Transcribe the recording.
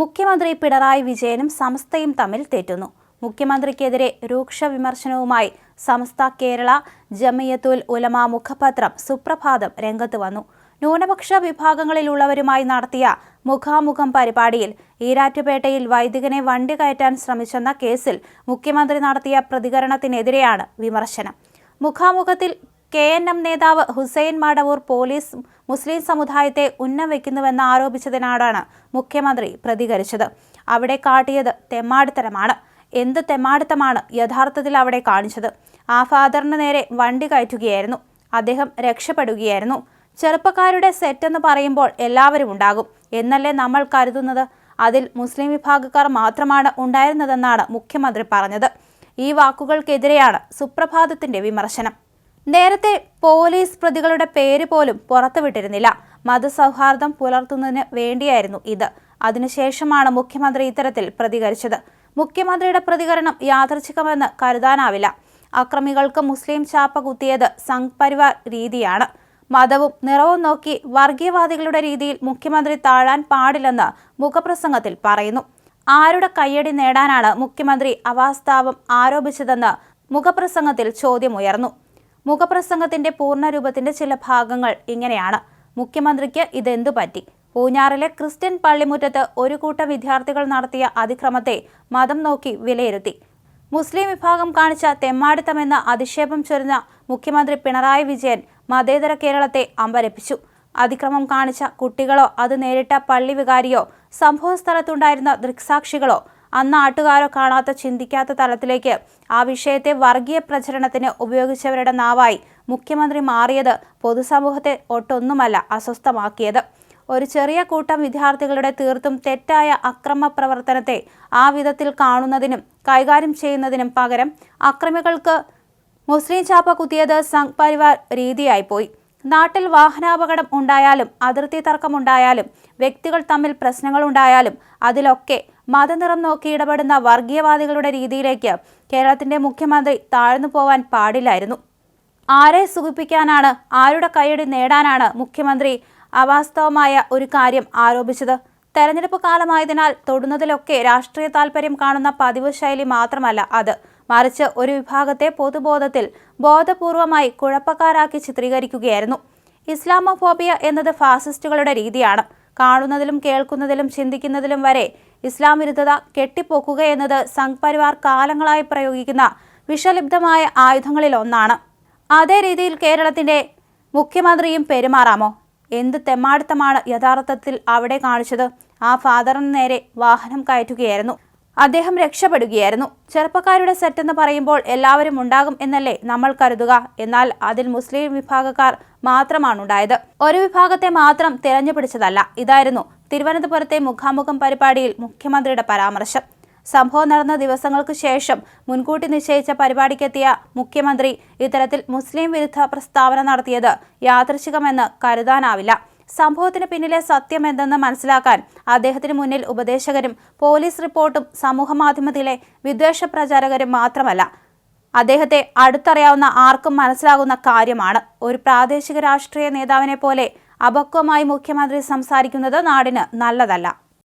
മുഖ്യമന്ത്രി പിണറായി വിജയനും സമസ്തയും തമ്മിൽ തെറ്റുന്നു. മുഖ്യമന്ത്രിക്കെതിരെ രൂക്ഷ വിമർശനവുമായി സമസ്ത കേരള ജമയത്തുൽ ഉലമ മുഖപത്രം സുപ്രഭാതം രംഗത്ത് വന്നു. ന്യൂനപക്ഷ വിഭാഗങ്ങളിലുള്ളവരുമായി നടത്തിയ മുഖാമുഖം പരിപാടിയിൽ ഈരാറ്റുപേട്ടയിൽ വൈദികനെ വണ്ടി കയറ്റാൻ ശ്രമിച്ചെന്ന കേസിൽ മുഖ്യമന്ത്രി നടത്തിയ പ്രതികരണത്തിനെതിരെയാണ് വിമർശനം. മുഖാമുഖത്തിൽ കെ എൻ എം നേതാവ് ഹുസൈൻ മാടവൂർ പോലീസ് മുസ്ലിം സമുദായത്തെ ഉന്നം വയ്ക്കുന്നുവെന്ന് ആരോപിച്ചതിനാടാണ് മുഖ്യമന്ത്രി പ്രതികരിച്ചത്. അവിടെ കാട്ടിയത് തെമ്മാടിത്തരമാണ്. എന്ത് തെമ്മാടിത്തമാണ് യഥാർത്ഥത്തിൽ അവിടെ കാണിച്ചത്? ആ ഫാദറിന് നേരെ വണ്ടി കയറ്റുകയായിരുന്നു. അദ്ദേഹം രക്ഷപ്പെടുകയായിരുന്നു. ചെറുപ്പക്കാരുടെ സെറ്റെന്ന് പറയുമ്പോൾ എല്ലാവരും ഉണ്ടാകും. എന്നല്ലേ നമ്മൾ കരുതുന്നത്? അതിൽ മുസ്ലിം വിഭാഗക്കാർ മാത്രമാണ് ഉണ്ടായിരുന്നതെന്നാണ് മുഖ്യമന്ത്രി പറഞ്ഞത്. ഈ വാക്കുകൾക്കെതിരെയാണ് സുപ്രഭാതത്തിന്റെ വിമർശനം. നേരത്തെ പോലീസ് പ്രതികളുടെ പേര് പോലും പുറത്തുവിട്ടിരുന്നില്ല. മതസൗഹാർദ്ദം പുലർത്തുന്നതിന് വേണ്ടിയായിരുന്നു ഇത്. അതിനുശേഷമാണ് മുഖ്യമന്ത്രി ഇത്തരത്തിൽ പ്രതികരിച്ചത്. മുഖ്യമന്ത്രിയുടെ പ്രതികരണം യാദർച്ഛികമെന്ന് കരുതാനാവില്ല. അക്രമികൾക്ക് മുസ്ലിം ചാപ്പ കുത്തിയത് സംഘ് പരിവാർ രീതിയാണ്. മതവും നിറവും നോക്കി വർഗീയവാദികളുടെ രീതിയിൽ മുഖ്യമന്ത്രി താഴാൻ പാടില്ലെന്ന് മുഖപ്രസംഗത്തിൽ പറയുന്നു. ആരുടെ കയ്യടി നേടാനാണ് മുഖ്യമന്ത്രി അവാസ്താവം ആരോപിച്ചതെന്ന് മുഖപ്രസംഗത്തിൽ ചോദ്യമുയർന്നു. മുഖപ്രസംഗത്തിന്റെ പൂർണരൂപത്തിന്റെ ചില ഭാഗങ്ങൾ ഇങ്ങനെയാണ്. മുഖ്യമന്ത്രിക്ക് ഇതെന്തു പറ്റി? പൂഞ്ഞാറിലെ ക്രിസ്ത്യൻ പള്ളിമുറ്റത്ത് ഒരു കൂട്ടം വിദ്യാർത്ഥികൾ നടത്തിയ അതിക്രമത്തെ മതം നോക്കി വിലയിരുത്തി. മുസ്ലിം വിഭാഗം കാണിച്ച തെമ്മാടിത്തമെന്ന അധിക്ഷേപം ചൊരിഞ്ഞ മുഖ്യമന്ത്രി പിണറായി വിജയൻ മതേതര കേരളത്തെ അമ്പരപ്പിച്ചു. അതിക്രമം കാണിച്ച കുട്ടികളോ അത് നേരിട്ട പള്ളി വികാരിയോ സംഭവ സ്ഥലത്തുണ്ടായിരുന്ന ദൃക്സാക്ഷികളോ അന്ന് നാട്ടുകാരോ കാണാത്ത ചിന്തിക്കാത്ത തലത്തിലേക്ക് ആ വിഷയത്തെ വർഗീയ പ്രചരണത്തിന് ഉപയോഗിച്ചവരുടെ നാവായി മുഖ്യമന്ത്രി മാറിയത് പൊതുസമൂഹത്തെ ഒട്ടൊന്നുമല്ല അസ്വസ്ഥമാക്കിയത്. ഒരു ചെറിയ കൂട്ടം വിദ്യാർത്ഥികളുടെ തീർത്തും തെറ്റായ അക്രമ പ്രവർത്തനത്തെ ആ വിധത്തിൽ കാണുന്നതിനും കൈകാര്യം ചെയ്യുന്നതിനും പകരം അക്രമികൾക്ക് മുസ്ലിം ചാപ്പ കുത്തിയത് സംഘ് പരിവാർ രീതിയായിപ്പോയി. നാട്ടിൽ വാഹനാപകടം ഉണ്ടായാലും അതിർത്തി തർക്കമുണ്ടായാലും വ്യക്തികൾ തമ്മിൽ പ്രശ്നങ്ങളുണ്ടായാലും അതിലൊക്കെ മതനിറം നോക്കി ഇടപെടുന്ന വർഗീയവാദികളുടെ രീതിയിലേക്ക് കേരളത്തിന്റെ മുഖ്യമന്ത്രി താഴ്ന്നു പോവാൻ പാടില്ലായിരുന്നു. ആരെ സുഖിപ്പിക്കാനാണ് ആരുടെ കൈയടി നേടാനാണ് മുഖ്യമന്ത്രി അവാസ്തവമായ ഒരു കാര്യം ആരോപിച്ചത്? തെരഞ്ഞെടുപ്പ് കാലമായതിനാൽ തൊടുന്നതിലൊക്കെ രാഷ്ട്രീയ താല്പര്യം കാണുന്ന പതിവ് ശൈലി മാത്രമല്ല അത്. മറിച്ച് ഒരു വിഭാഗത്തെ പൊതുബോധത്തിൽ ബോധപൂർവമായി കുഴപ്പക്കാരാക്കി ചിത്രീകരിക്കുകയായിരുന്നു. ഇസ്ലാമോഫോബിയ എന്നത് ഫാസിസ്റ്റുകളുടെ രീതിയാണ്. കാണുന്നതിലും കേൾക്കുന്നതിലും ചിന്തിക്കുന്നതിലും വരെ ഇസ്ലാം വിരുദ്ധത കെട്ടിപ്പൊക്കുക എന്നത് സംഘ് പരിവാർ കാലങ്ങളായി പ്രയോഗിക്കുന്ന വിഷലിപ്തമായ ആയുധങ്ങളിൽ ഒന്നാണ്. അതേ രീതിയിൽ കേരളത്തിന്റെ മുഖ്യമന്ത്രിയും പെരുമാറാമോ? എന്ത് തെമ്മാടിത്തമാണ് യഥാർത്ഥത്തിൽ അവിടെ കാണിച്ചത്? ആ ഫാദറിന് നേരെ വാഹനം കയറ്റുകയായിരുന്നു. അദ്ദേഹം രക്ഷപ്പെടുകയായിരുന്നു. ചെറുപ്പക്കാരുടെ സെറ്റ് എന്ന് പറയുമ്പോൾ എല്ലാവരും ഉണ്ടാകും എന്നല്ലേ നമ്മൾ കരുതുക. എന്നാൽ അതിൽ മുസ്ലിം വിഭാഗക്കാർ മാത്രമാണ് ഉണ്ടായത് ഒരു വിഭാഗത്തെ മാത്രം തിരഞ്ഞുപിടിച്ചതല്ല. ഇതായിരുന്നു തിരുവനന്തപുരത്തെ മുഖാമുഖം പരിപാടിയിൽ മുഖ്യമന്ത്രിയുടെ പരാമർശം. സംഭവം നടന്ന ദിവസങ്ങൾക്ക് ശേഷം മുൻകൂട്ടി നിശ്ചയിച്ച പരിപാടിക്കെത്തിയ മുഖ്യമന്ത്രി ഇത്തരത്തിൽ മുസ്ലിം വിരുദ്ധ പ്രസ്താവന നടത്തിയത് യാദൃശികമെന്ന് കരുതാനാവില്ല. സംഭവത്തിന് പിന്നിലെ സത്യം എന്തെന്ന് മനസ്സിലാക്കാൻ അദ്ദേഹത്തിന് മുന്നിൽ ഉപദേശകരും പോലീസ് റിപ്പോർട്ടും സമൂഹമാധ്യമത്തിലെ വിദ്വേഷ പ്രചാരകരും മാത്രമല്ല. അദ്ദേഹത്തെ അടുത്തറിയാവുന്ന ആർക്കും മനസ്സിലാകുന്ന കാര്യമാണ്. ഒരു പ്രാദേശിക രാഷ്ട്രീയ നേതാവിനെ പോലെ അപക്വമായി മുഖ്യമന്ത്രി സംസാരിക്കുന്നത് നാടിന് നല്ലതല്ല.